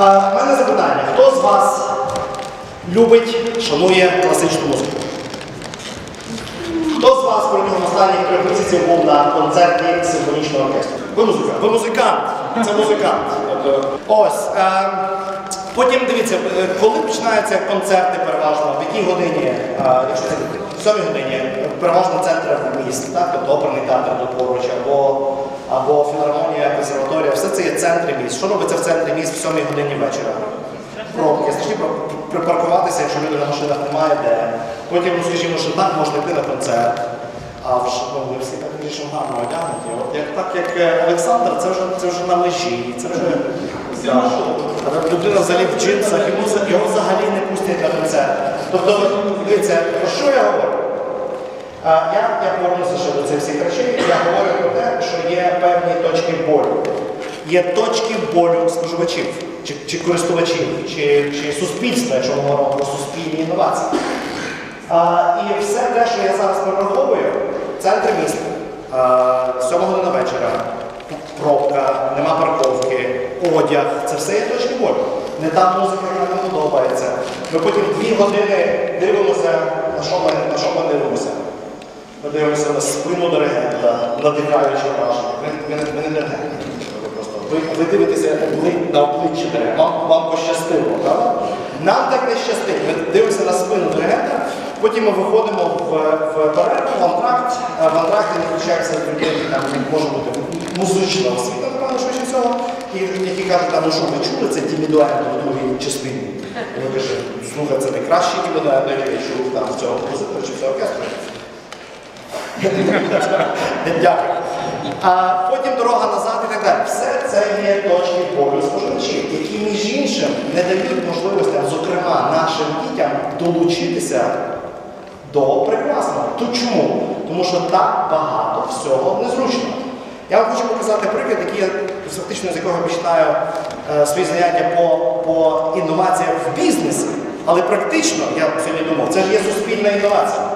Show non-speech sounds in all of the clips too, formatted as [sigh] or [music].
А, в мене запитання: хто з вас любить, шанує класичну музику? Хто з вас протягом останніх трьох місяців був на концерті симфонічного оркестру? Ви музикант. Ви музикант. Це музикант. Ось. Е, потім дивіться, е, коли починаються концерти переважно, в якій годині, е, якщо це в сьомій годині, переважно центр міст, так? тобто оперний театр тут поруч, або, або філармонія, консерваторія, все це є центри міст. Що робиться в центрі міст в сьомій годині вечора? пробки, страшні припаркуватися, якщо люди на машинах немає де. Потім, ну скажімо, що так можна йти на концерт. А в Ш- ну, дуже гарно одягнуті. От як так, як е, Олександр, це вже це вже на межі, це вже да. Людина взагалі в джинсах, йому, його взагалі не пустять на концерт. Тобто, дивіться, про що я говорю? А, я, я повернуся ще до цих всіх речей. Я говорю про те, що є певні точки болю. Є точки болю споживачів, чи, чи користувачів, чи, чи суспільства, якщо ми говоримо про суспільні інновації. А, і все те, що я зараз перераховую, центр міста, а, 7 година вечора, пробка, нема парковки, одяг, це все є точки болю. Не та музика, яка нам подобається. Ми потім дві години дивимося, на що ми, на що ми дивимося. Ми дивимося на спину диригента, надихаючи враження. Ви, ви, ви не диригент. Ви, ви, ви дивитеся на обличчя диригента. Вам, вам пощастило, правда? Нам так не щастить. Ми дивимося на спину диригента, потім ми виходимо в, в перерву, в антракт. А В антракті не включається людини, там може бути музична освіта, напевно, швидше всього. І які кажуть, там, ну що ви чули, це дімідуально в другій частині. Ви кажете, слухай, це найкращий дімідуально, який чув там цього композитора чи цього оркестру. [laughs] Дякую. А потім дорога назад і так далі. Все це є точки болю споживачів, які, між іншим, не дають можливостям, зокрема, нашим дітям долучитися до прекрасного. То чому? Тому що так багато всього незручно. Я вам хочу показати приклад, який я фактично з якого починаю е, свої заняття по, по інноваціях в бізнесі. Але практично, я сьогодні думав, це ж є суспільна інновація.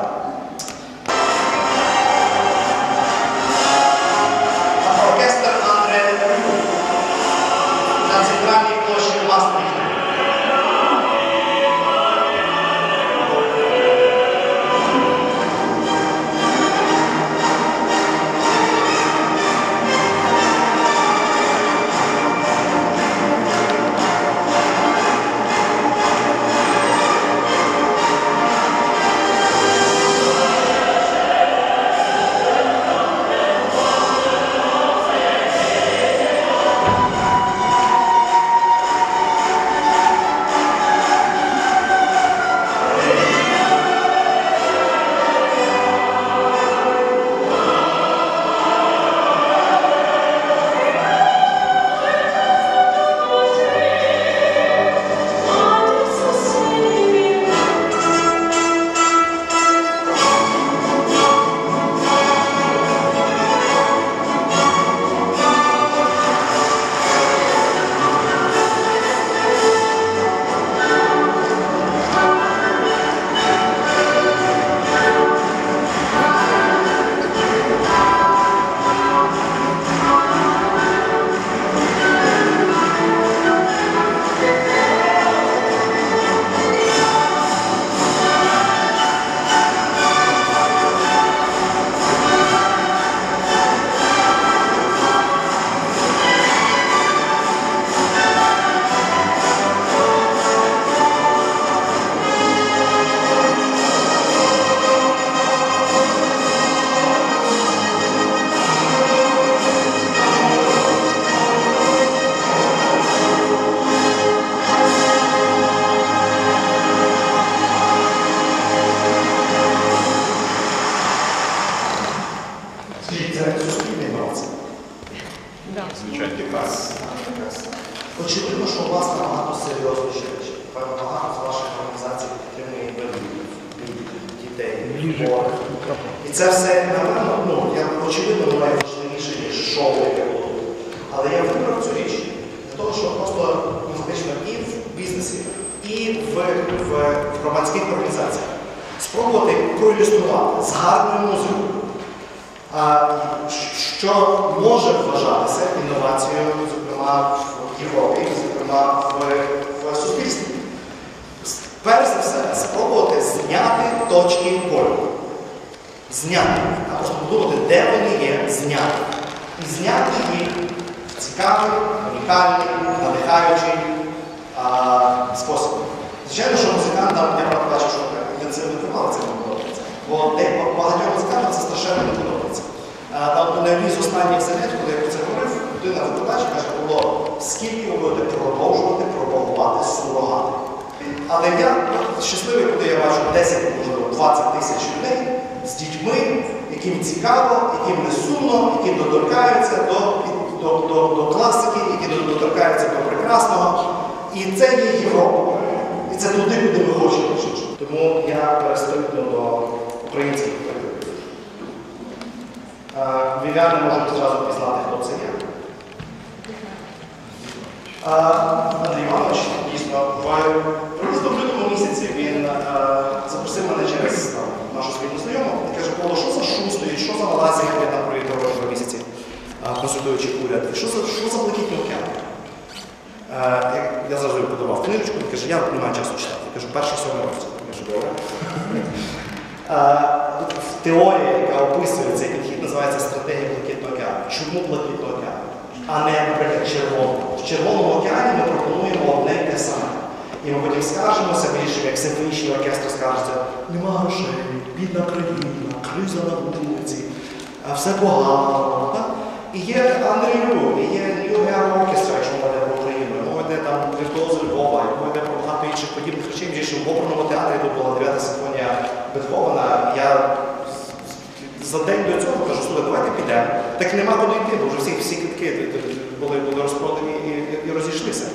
музику. Що може вважатися інновацією, зокрема в Європі, зокрема в, в суспільстві? Перш за все, спробувати зняти точки болю. Зняти. А просто подумати, де вони є, зняти. І зняти їх в цікавий, унікальний, надихаючий спосіб. Звичайно, що музикант я бачу, що я це не інтенсивно тривали цим. Бо багатьом музикантам це страшенно не подобається. А, На одній з останніх занять, коли я про це говорив, людина викладач каже, було, скільки ви будете продовжувати пропагувати сурогати. Але я щасливий, коли я бачу 10, можливо, 20 тисяч людей з дітьми, яким цікаво, яким не сумно, які доторкаються до, до, до, до класики, які доторкаються до прекрасного. І це є Європа. І це туди, куди ми хочемо жити. Тому я перестрибну до українських прикладів. Вів'яни можуть зразу пізнати, хто це є. Андрій Іванович, дійсно, в лютому місяці він запросив мене через нашу спільну знайому і каже, Павло, що за шум стоїть, що за Малайзія, я там провідав два місяці, консультуючи уряд, і що за, що за блакитний океан? Е, я, завжди подавав книжечку, він каже, я не маю часу читати. Я кажу, перший сьомий році. Теорія, яка описує цей підхід, називається стратегія Блакитного океану. Чому Блакитного океану? А не, наприклад, червоного. В Червоному океані ми пропонуємо одне те саме. І ми потім скаржимося, вирішимо, як симфонічний оркестр скаржиться, нема грошей, бідна країна, криза на вулиці, все погано. так? І є Андрію, і є New Era Orchestra, якщо мова про Україну, мова йде там віртуози Львова, інших подібних речей, Між іншим, в оперному театрі тут була 9 симфонія Бетховена. Я за день до цього кажу, слухай, давайте підемо. Так нема куди йти, бо вже всі, всі квитки були, були розпродані і, і, і розійшлися.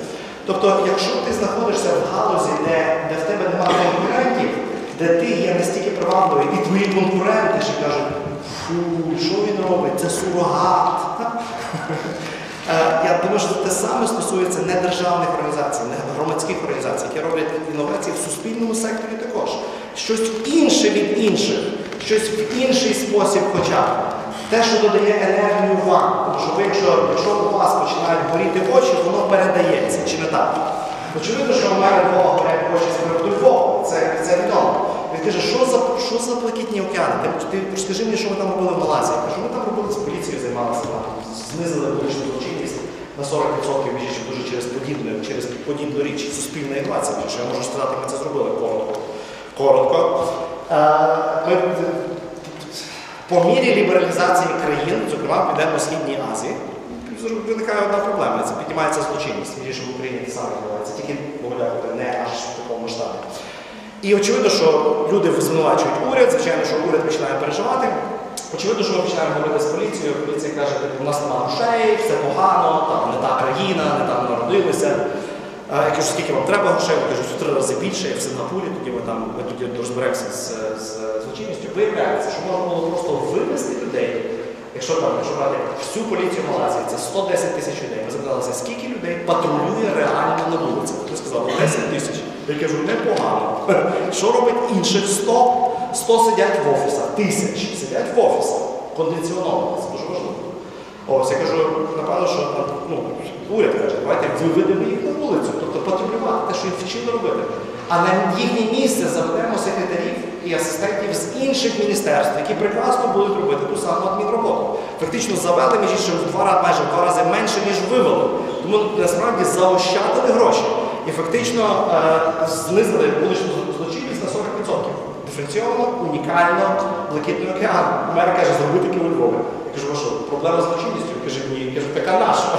Тобто, якщо ти знаходишся в галузі, де, де в тебе немає конкурентів, де ти є настільки привабливий, і твої конкуренти ще кажуть, фу, що він робить? Це сурогат. Е, Я думаю, що те саме стосується недержавних організацій, не громадських організацій, які роблять інновації в суспільному секторі також. Щось інше від інших, щось в інший спосіб хоча б. Те, що додає енергію вам. Тому що ви, якщо, якщо у вас починають горіти очі, воно передається, чи не так? Очевидно, що у мене Львова горять очі з приводу це, це відомо. Він каже, що за, що за блакитні океани? Ти, ти скажи мені, що ви там робили в Малайзії? Я кажу, ми там робили з поліцією, займалися знизили вуличну злочинність на 40% між дуже через подібне, через подібну річ, суспільна інновація, що я можу сказати, ми це зробили коротко. Коротко. Е, Ми, по мірі лібералізації країн, зокрема Південно-Східній Азії, виникає одна проблема. Це піднімається злочинність. Між в Україні те саме відбувається, тільки виглядати не аж в такому масштабі. І очевидно, що люди звинувачують уряд, звичайно, що уряд починає переживати. Очевидно, що ми починаємо говорити з поліцією, поліція каже, типу, у нас немає грошей, все погано, там не та країна, не там народилися. Я кажу, скільки вам треба грошей? Я кажу, в три рази більше, як в Сингапурі, тоді ми там ми тоді розберемося з, злочинністю. Виявляється, що можна було просто вивезти людей. Якщо там, якщо брати всю поліцію Малайзії, це 110 тисяч людей. Ми запиталися, скільки людей патрулює реально на вулиці? Хто сказав, 10 тисяч. Я кажу, непогано. [laughs] Що робить інших 100? 100 сидять в офісах, тисяч сидять в офісах. Кондиціоновано, це дуже важливо. Ось я кажу, напевно, що ну, уряд каже, давайте виведемо їх на вулицю, тобто патрулювати те, що їх вчили робити. А на їхнє місце заведемо секретарів і асистентів з інших міністерств, які прекрасно будуть робити ту саму адмінроботу. Фактично завели між іншим в два майже в два рази менше, ніж вивели. Тому насправді заощадили гроші і фактично е, знизили вуличну злочинність на 40%. Диференційовано, унікально, блакитний океан. Мер каже, зроби таке у Львові. Я кажу, що, проблема з злочинністю? Каже, ні. Я кажу, така наша.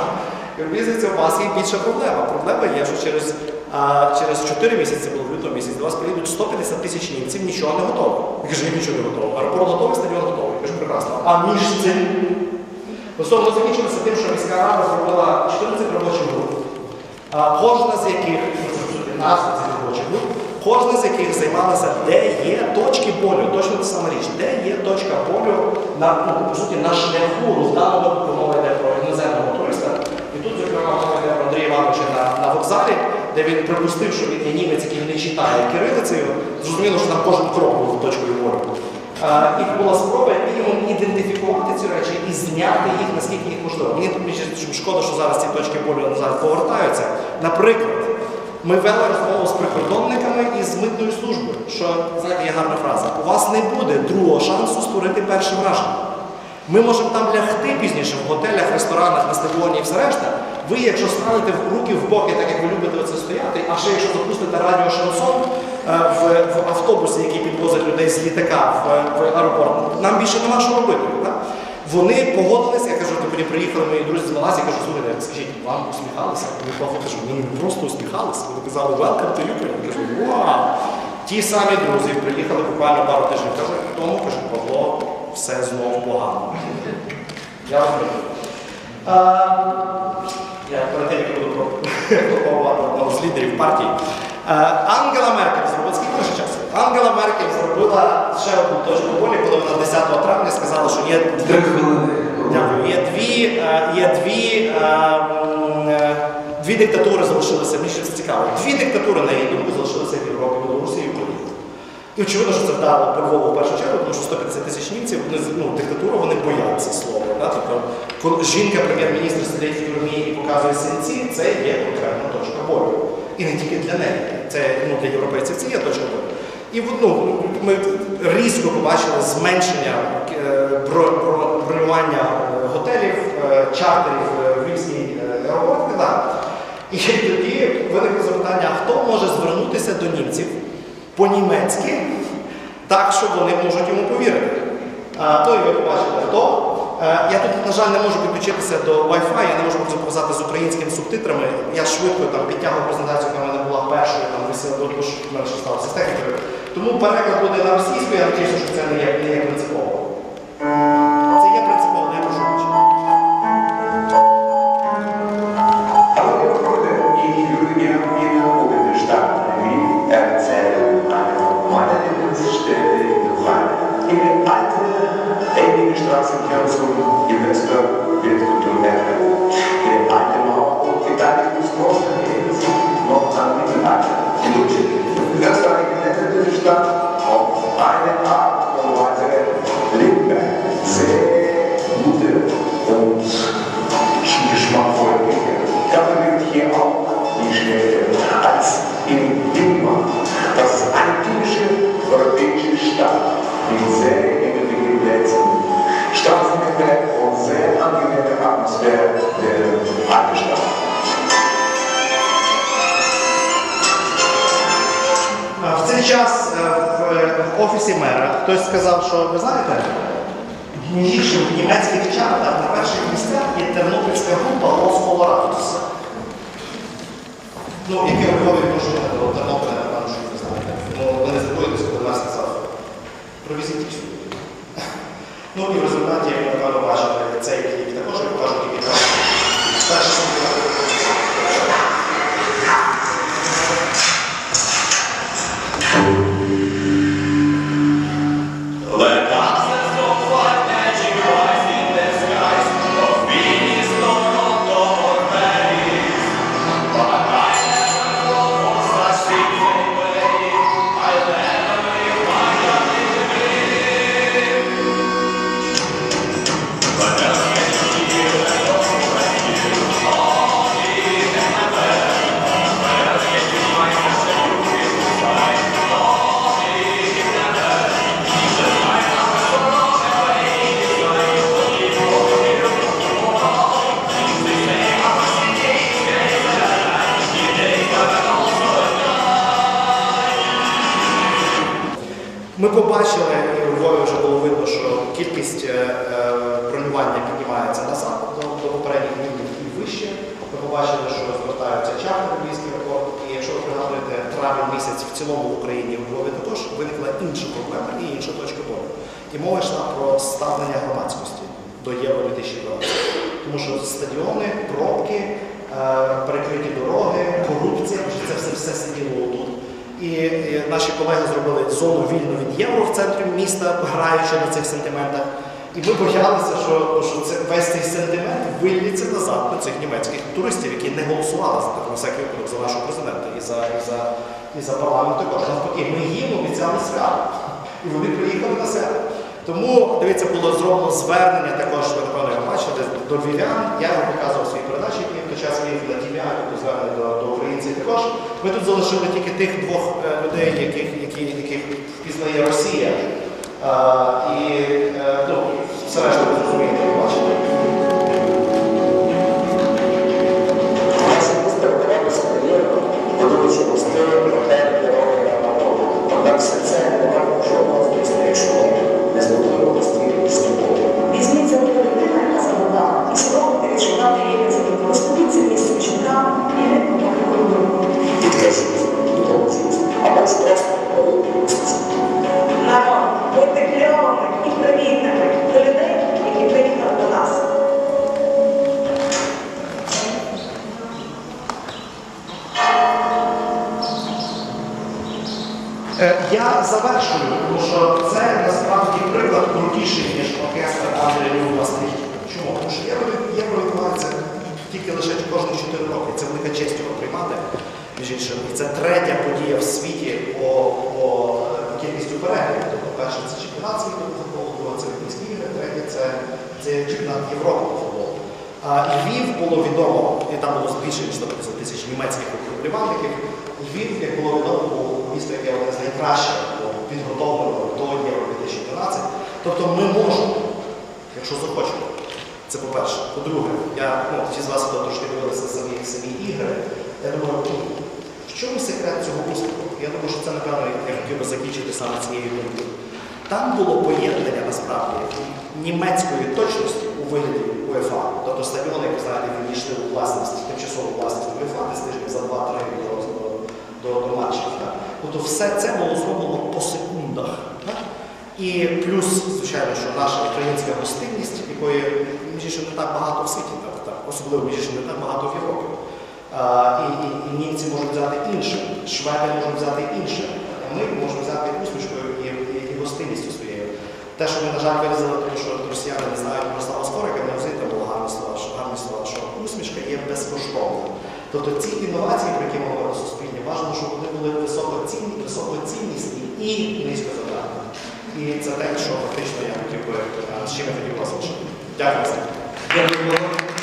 Я здається, у вас є більша проблема. Проблема є, що через, а, через 4 місяці, було в лютому місяці, до вас приїдуть 150 тисяч німців, нічого не готово. Я кажу, ні, нічого не готово. Аеропорт готовий, стадіон готовий. Я кажу, прекрасно. А між цим? Стосовно закінчилося тим, що міська рада зробила 14 робочих груп. Кожна з яких, ну, 15 робочих груп, кожна з яких займалася, де є точки болю, точно та сама річ, де є точка болю на, ну, по суті, на шляху, випадку мова йде про іноземного туриста. І тут, зокрема, мова йде про Андрія Івановича на, на вокзалі, де він припустив, що він є німець, який не читає кирилицею. Зрозуміло, що там кожен крок був точкою болю. Е, І була спроба як мінімум ідентифікувати ці речі і зняти їх, наскільки їх можливо. Мені тут шкода, що зараз ці точки болю назад повертаються. Наприклад, Ми вели розмову з прикордонниками і з митною службою, що знаєте, є гарна фраза. У вас не буде другого шансу створити перше враження. Ми можемо там лягти пізніше в готелях, ресторанах, на стадіоні і все решта. Ви, якщо станете руки в боки, так як ви любите оце стояти, а ще якщо запустите радіо шансон е, в, в автобусі, який підвозить людей з літака в, в аеропорт, нам більше нема що робити. Так? Вони погодилися, я кажу, тоді приїхали мої друзі з Малайзії, я кажу, слухайте, скажіть, вам усміхалися? Вони Павло кажу, ні, просто усміхалися. Вони казали, welcome to Ukraine. Я кажу, вау! Ті самі друзі приїхали буквально пару тижнів тому, кажуть, Павло, все знов погано. Я розумію. Я перед тим, як буду пропагувати одного з лідерів партії. Ангела Меркель зробила скільки лише часу? Ангела Меркель зробила ще одну точку болі, коли вона 10 травня сказала, є Три хвилини. Дякую. Є дві, е, є дві, е, м, е, дві диктатури залишилися. Мені це цікаво. Дві диктатури, на її думку, залишилися в Європі, Білорусі і Україні. І очевидно, що це вдарило по Львову в першу чергу, тому що 150 тисяч німців, вони з- ну, диктатура, вони бояться слова. Да? Тобто, коли жінка, прем'єр-міністр сидить в тюрмі і показує синці, це є конкретна точка болю. І не тільки для неї. Це ну, для європейців це є точка болю. І ну, ми різко побачили зменшення е, бро- бро- бронювання е, готелів, е, чартерів в Львівський е, аеропорт і тоді виникло запитання, хто може звернутися до німців по-німецьки, так, що вони можуть йому повірити. То і ви побачили, хто. Я тут, на жаль, не можу підключитися до Wi-Fi, я не можу показати з українськими субтитрами. Я швидко там підтягував презентацію, яка в мене була першою, там висіла до того, що в мене ще сталося з технікою. Тому переклад буде на російську, я надіюся, що це не є, принципово. В цей час е, е, в офісі мера хтось сказав, що ви знаєте, ніж в німецьких чартах на перших місцях є тернопільська група Los Colorados. Ну, яке відношення до Тернополя, напевно, що ви знаєте. Вони не сказав, провізіть. Ну і в результаті, як напевно, бачили цей кліп також, я покажу тільки цілому в Україні у Львові також виникла інша проблема і інша точка болю. І мова йшла про ставлення громадськості до Євро 2012. Тому що стадіони, пробки, е, перекриті дороги, корупція, це все, все сиділо тут. І наші колеги зробили зону вільну від євро в центрі міста, граючи на цих сентиментах. І ми боялися, що, що це, весь цей сентимент вильється назад на цих німецьких туристів, які не голосували за на всякий випадок за нашого президента і за, і за, і за парламент також. Навпаки, ми їм обіцяли свято. І вони приїхали на себе. Тому, дивіться, було зроблено звернення також, ви напевно його бачили, до львів'ян. Я його показував в своїй передачі, які в той час вів на ТВА, тобто звернення до, до українців також. Ми тут залишили тільки тих двох е, людей, яких, які, яких впізнає Росія. А, і е, ну, все решта ви зрозумієте, ви бачите. Наші міста вдавалося кар'єру, будуючи мости, Я завершую, тому що це насправді приклад крутіший, ніж оркестр Андрія Люба Стрій. Чому? Тому що євро, тільки лише кожні 4 роки. Це велика честь його приймати. Між іншим, і це третя подія в світі по, по кількістю переглядів. Тобто перше це чемпіонат світу по футболу, друге це Олімпійські ігри, третє це, це чемпіонат Європи по футболу. А Львів було відомо, і там було більше ніж 150 тисяч німецьких вболівальників. Львів, як було відомо, місто, яке одне з найкращих було підготовлено до Євро 2012. Тобто ми можемо, якщо захочемо. Це по-перше. По-друге, я, ну, ті з вас, трошки дивилися самі, самі ігри, я думаю, в чому секрет цього успіху? Я думаю, що це, напевно, я хотів би закінчити саме цією думкою. Там було поєднання насправді німецької точності у вигляді УЄФА. Тобто стадіони, як ви знаєте, відійшли у власність, тимчасову власність УЄФА, десь тиждень за 2-3 до, до, до матчів. Так? Тобто все це було зроблено по секундах. І плюс, звичайно, що наша українська гостинність, якої між не так багато в світі, так, так, особливо між не так багато в Європі. І, і, і німці можуть взяти інше, шведи можуть взяти інше, а ми можемо взяти усмішкою і, і, і гостинністю своєю. Те, що ми, на жаль, вирізали, тому що росіяни не знають Мирослава Скорика, не взагалі було гарне слова, що гарне слова, що усмішка є безкоштовна. Тобто ці інновації, про які говоримо суспільні, важливо, щоб вони були високоцінні, високоціннісні і низькозадатні. І це те, що фактично я хотів би, е, з чим я хотів вас лишити. Дякую.